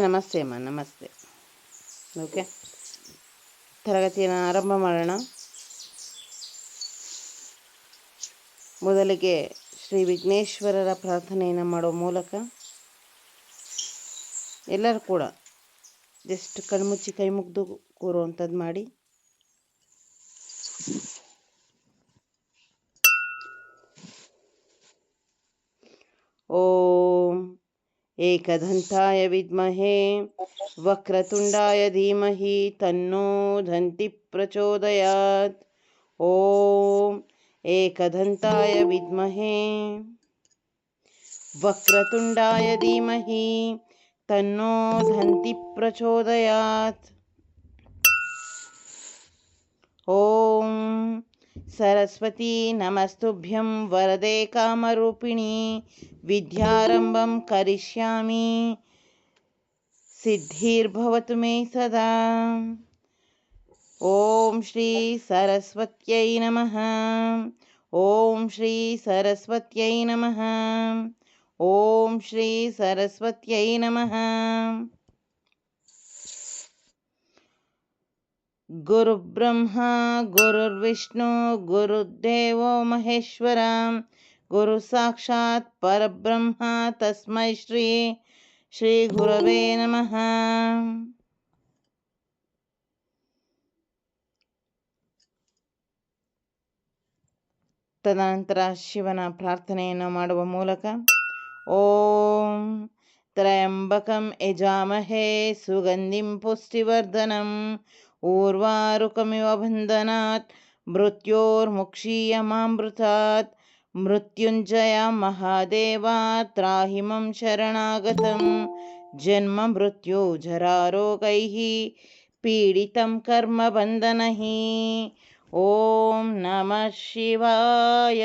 ನಮಸ್ತೆ ಅಮ್ಮ, ನಮಸ್ತೆ. ಓಕೆ? ತರಗತಿಯನ್ನು ಆರಂಭ ಮಾಡೋಣ. ಮೊದಲಿಗೆ ಶ್ರೀ ವಿಘ್ನೇಶ್ವರರ ಪ್ರಾರ್ಥನೆಯನ್ನು ಮಾಡೋ ಮೂಲಕ ಎಲ್ಲರೂ ಕೂಡ ಜಸ್ಟ್ ಕಣ್ಮುಚ್ಚಿ ಕೈ ಮುಗ್ದು ಕೂರುವಂಥದ್ದು ಮಾಡಿ. एकदन्ताय विद्महे, वक्रतुण्डाय धीमहि, तन्नो धन्ति प्रचोदयात्। ॐ एकदन्ताय विद्महे, वक्रतुण्डाय धीमहि, तन्नो धन्ति प्रचोदयात्। ॐ सरस्वती नमस्तुभ्यं वरदे कामरूपिणी विद्यारम्भं करिष्यामि। सिद्धिर्भवतु मे सदा। ॐ श्री सरस्वत्यै नमः। ॐ श्री सरस्वत्यै नमः। ॐ श्री सरस्वत्यै नमः गुरुब्रह्मा गुरुर्विष्णु गुरुदेवो महेश्वर गुरु साक्षात् परब्रह्म तस्मै श्री श्रीगुरवे नमः ತದನಂತರ ಶಿವನ ಪ್ರಾರ್ಥನೆಯನ್ನು ಮಾಡುವ ಮೂಲಕ ಓಂ त्र्यम्बकम् यजामहे सुगन्धिं पुष्टिवर्धनम् ऊर्वारुकमिव बन्धनात् मृत्योर्मुक्षीयमामृतात् मृत्युञ्जय महादेवा त्राहिमं शरणागतं जन्म मृत्यु जरारोगैः पीडितं कर्मबन्धनैः ॐ नमः शिवाय।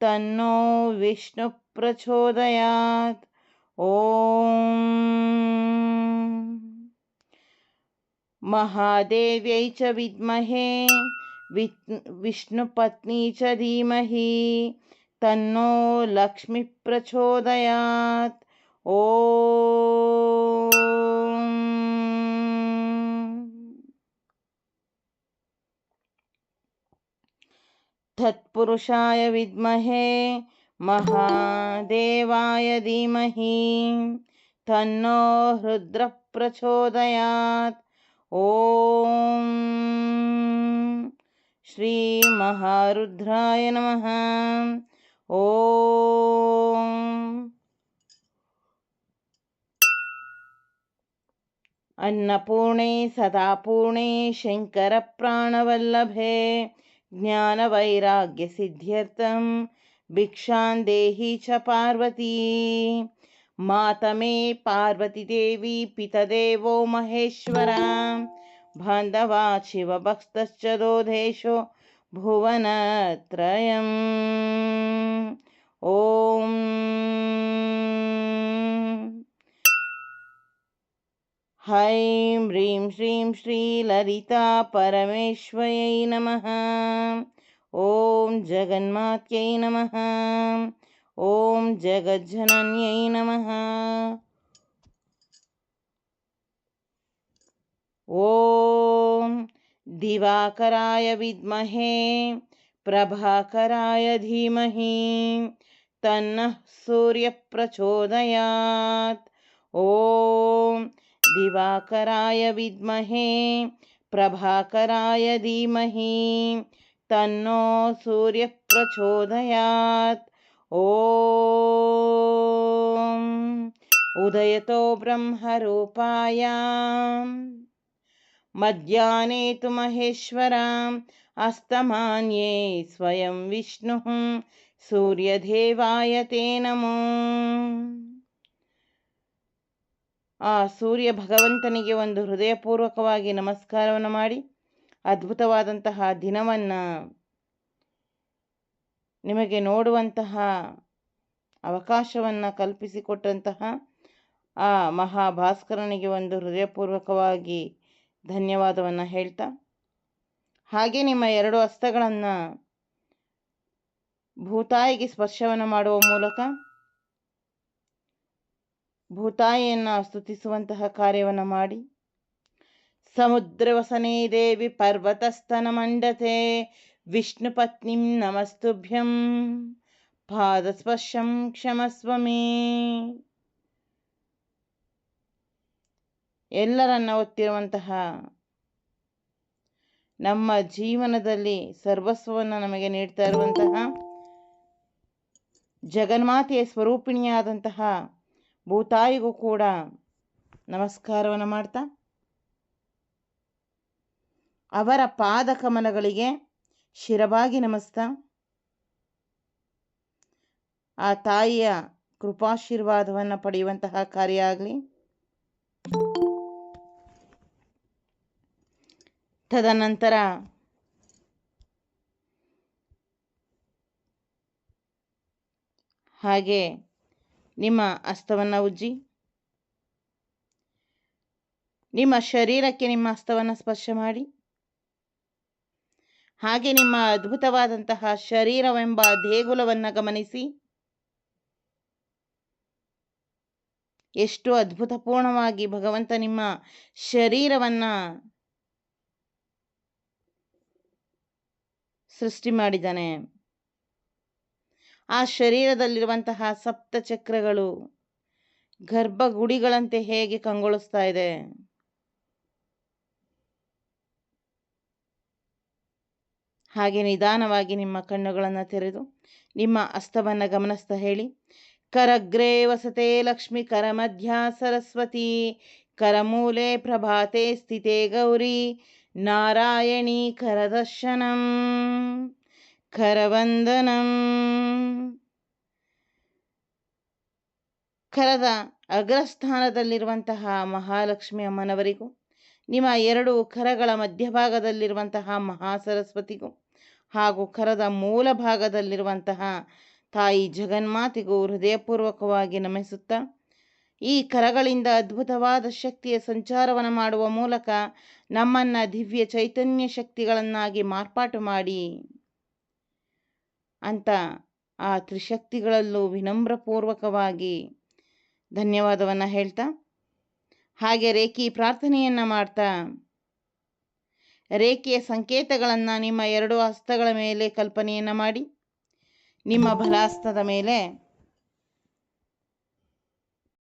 तन्नो विष्णुः प्रचोदयात्। ॐ महादेव्यै च विद्महे विष्णुपत्नी च धीमहि तन्नो लक्ष्मीः प्रचोदयात्। ॐ तत्पुरुषाय विद्महे महादेवाय धीमहि। तन्नो रुद्रः प्रचोदयात् ॐ श्रीमहारुद्राय नमः। ॐ अन्नपूर्णे सदापूर्णे शङ्करप्राणवल्लभे ज्ञानवैराग्यसिद्ध्यर्थं भिक्षां देहि च पार्वती। मातमे पार्वतीदेवी पितदेवो महेश्वरा। बान्धवा शिवभक्तश्च दोधेशो भुवनत्रयम्। ॐ हैं ह्रीं श्रीं श्रीललिता परमेश्वयै नमः। ॐ जगन्मात्यै नमः। ॐ जगज्जनन्यै नमः। ॐ दिवाकराय विद्महे, प्रभाकराय धीमहि, तन्नः सूर्यप्रचोदयात्। ॐ दिवाकराय विद्महे, प्रभाकराय धीमहि, तन्नो सूर्यप्रचोदयात्। ॐ उदयतो ब्रह्मरूपायां। मध्याह्ने तु महेश्वराम्, अस्तमान्ये स्वयं विष्णुः, सूर्यदेवाय ते नमो। ಆ ಸೂರ್ಯ ಭಗವಂತನಿಗೆ ಒಂದು ಹೃದಯಪೂರ್ವಕವಾಗಿ ನಮಸ್ಕಾರವನ್ನು ಮಾಡಿ ಅದ್ಭುತವಾದಂತಹ ದಿನವನ್ನು ನಿಮಗೆ ನೋಡುವಂತಹ ಅವಕಾಶವನ್ನು ಕಲ್ಪಿಸಿಕೊಟ್ಟಂತಹ ಆ ಮಹಾಭಾಸ್ಕರನಿಗೆ ಒಂದು ಹೃದಯಪೂರ್ವಕವಾಗಿ ಧನ್ಯವಾದವನ್ನು ಹೇಳ್ತಾ, ಹಾಗೆ ನಿಮ್ಮ ಎರಡು ಹಸ್ತಗಳನ್ನು ಭೂತಾಯಿಗೆ ಸ್ಪರ್ಶವನ್ನು ಮಾಡುವ ಮೂಲಕ ಭೂತಾಯಿಯನ್ನು ಸ್ತುತಿಸುವಂತಹ ಕಾರ್ಯವನ್ನು ಮಾಡಿ. ಸಮುದ್ರವಸನೇ ದೇವಿ ಪರ್ವತಸ್ತನ ಮಂಡತೆ. ವಿಷ್ಣು ಪತ್ನಿಂ ನಮಸ್ತುಭ್ಯಂ. ಪಾದಸ್ಪರ್ಶಂ ಕ್ಷಮಸ್ವಮೇ. ಎಲ್ಲರನ್ನ ಒತ್ತಿರುವಂತಹ ನಮ್ಮ ಜೀವನದಲ್ಲಿ ಸರ್ವಸ್ವವನ್ನು ನಮಗೆ ನೀಡ್ತಾ ಇರುವಂತಹ ಜಗನ್ಮಾತೆಯ ಸ್ವರೂಪಿಣಿಯಾದಂತಹ ಭೂತಾಯಿಗೂ ಕೂಡ ನಮಸ್ಕಾರವನ್ನು ಮಾಡ್ತಾ, ಅವರ ಪಾದ ಕಮಲಗಳಿಗೆ ಶಿರವಾಗಿ ನಮಸ್ತ, ಆ ತಾಯಿಯ ಕೃಪಾಶೀರ್ವಾದವನ್ನು ಪಡೆಯುವಂತಹ ಕಾರ್ಯ ಆಗಲಿ. ತದನಂತರ ಹಾಗೆ ನಿಮ್ಮ ಹಸ್ತವನ್ನು ಉಜ್ಜಿ. ನಿಮ್ಮ ಶರೀರಕ್ಕೆ ನಿಮ್ಮ ಹಸ್ತವನ್ನು ಸ್ಪರ್ಶ ಮಾಡಿ. ಹಾಗೆ ನಿಮ್ಮ ಅದ್ಭುತವಾದಂತಹ ಶರೀರವೆಂಬ ದೇಗುಲವನ್ನು ಗಮನಿಸಿ. ಎಷ್ಟು ಅದ್ಭುತಪೂರ್ಣವಾಗಿ ಭಗವಂತ ನಿಮ್ಮ ಶರೀರವನ್ನು ಸೃಷ್ಟಿ ಮಾಡಿದ್ದಾನೆ. ಆ ಶರೀರದಲ್ಲಿರುವಂತಹ ಸಪ್ತ ಚಕ್ರಗಳು ಗರ್ಭಗುಡಿಗಳಂತೆ ಹೇಗೆ ಕಂಗೊಳಿಸ್ತಾ ಇದೆ. ಹಾಗೆ ನಿಧಾನವಾಗಿ ನಿಮ್ಮ ಕಣ್ಣುಗಳನ್ನು ತೆರೆದು ನಿಮ್ಮ ಹಸ್ತವನ್ನು ಗಮನಿಸ್ತಾ ಹೇಳಿ. ಕರಗ್ರೇ ವಸತೆ ಲಕ್ಷ್ಮಿ ಕರಮಧ್ಯಾ ಸರಸ್ವತಿ ಕರಮೂಲೆ ಪ್ರಭಾತೆ ಸ್ಥಿತೆ ಗೌರಿ, ನಾರಾಯಣಿ ಕರದರ್ಶನಂ ಕರವಂದನಂ. ಕರದ ಅಗ್ರಸ್ಥಾನದಲ್ಲಿರುವಂತಹ ಮಹಾಲಕ್ಷ್ಮಿ ಅಮ್ಮನವರಿಗೂ, ನಿಮ್ಮ ಎರಡು ಕರಗಳ ಮಧ್ಯಭಾಗದಲ್ಲಿರುವಂತಹ ಮಹಾಸರಸ್ವತಿಗೂ ಹಾಗೂ ಕರದ ಮೂಲ ಭಾಗದಲ್ಲಿರುವಂತಹ ತಾಯಿ ಜಗನ್ಮಾತೆಗೂ ಹೃದಯಪೂರ್ವಕವಾಗಿ ನಮಿಸುತ್ತಾ ಈ ಕರಗಳಿಂದ ಅದ್ಭುತವಾದ ಶಕ್ತಿಯ ಸಂಚಾರವನ್ನು ಮಾಡುವ ಮೂಲಕ ನಮ್ಮನ್ನು ದಿವ್ಯ ಚೈತನ್ಯ ಶಕ್ತಿಗಳನ್ನಾಗಿ ಮಾರ್ಪಾಟು ಮಾಡಿ. ಅಂತ ಆ ತ್ರಿಶಕ್ತಿಗಳಲ್ಲೂ ವಿನಮ್ರಪೂರ್ವಕವಾಗಿ ಧನ್ಯವಾದವನ್ನು ಹೇಳ್ತಾ, ಹಾಗೆ ರೇಖಿ ಪ್ರಾರ್ಥನೆಯನ್ನು ಮಾಡ್ತಾ, ರೇಖೆಯ ಸಂಕೇತಗಳನ್ನು ನಿಮ್ಮ ಎರಡು ಹಸ್ತಗಳ ಮೇಲೆ ಕಲ್ಪನೆಯನ್ನು ಮಾಡಿ, ನಿಮ್ಮ ಬಲಹಸ್ತದ ಮೇಲೆ